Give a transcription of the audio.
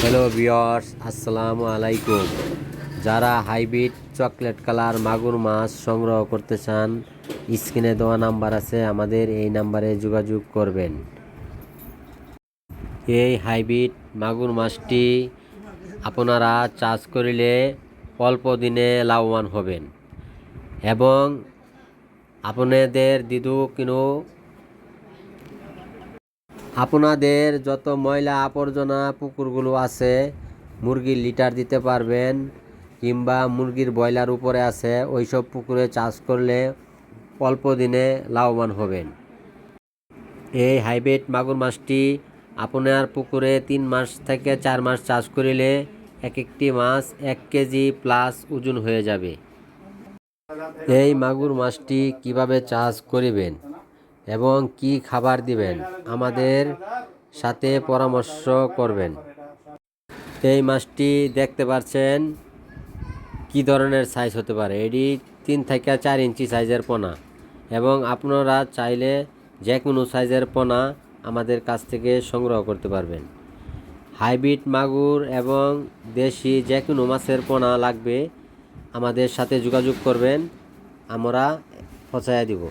Hello বিয়র্স আসসালামু আলাইকুম যারা হাইব্রিড চকলেট কালার মাগুর মাছ সংগ্রহ করতে চান, স্ক্রিনে দেওয়া নাম্বার আছে, আমাদের এই নাম্বারে যোগাযোগ করবেন। এই হাইব্রিড মাগুর মাছটি আপনারা চাষ করিলে অল্প দিনে লাভবান হবেন এবং আপনাদের দিদু কিনো আপনাদের যত ময়লা আবর্জনা পুকুরগুলো আছে, মুরগির লিটার দিতে পারবেন কিংবা মুরগির ব্রয়লার উপরে আছে, ওইসব পুকুরে চাষ করলে অল্প দিনে লাভবান হবেন। এই হাইব্রিড মাগুর মাছটি আপনার পুকুরে তিন মাস থেকে চার মাস চাষ করিলে এক একটি মাছ এক কেজি প্লাস ওজন হয়ে যাবে। এই মাগুর মাছটি কীভাবে চাষ করিবেন? এবং কি খাবার দিবেন? আমাদের সাথে পরামর্শ করবেন। এই মাছটি দেখতে পাচ্ছেন, কি ধরনের সাইজ হতে পারে? এটি তিন থেকে চার ইঞ্চি সাইজের পোনা। এবং আপনারা চাইলে যে কোনো সাইজের পোনা আমাদের কাছ থেকে সংগ্রহ করতে পারবেন। হাইব্রিড মাগুর এবং দেশি যে কোনো মাছের পোনা লাগবে, আমাদের সাথে যোগাযোগ করবেন, আমরা পৌঁছায় দিব।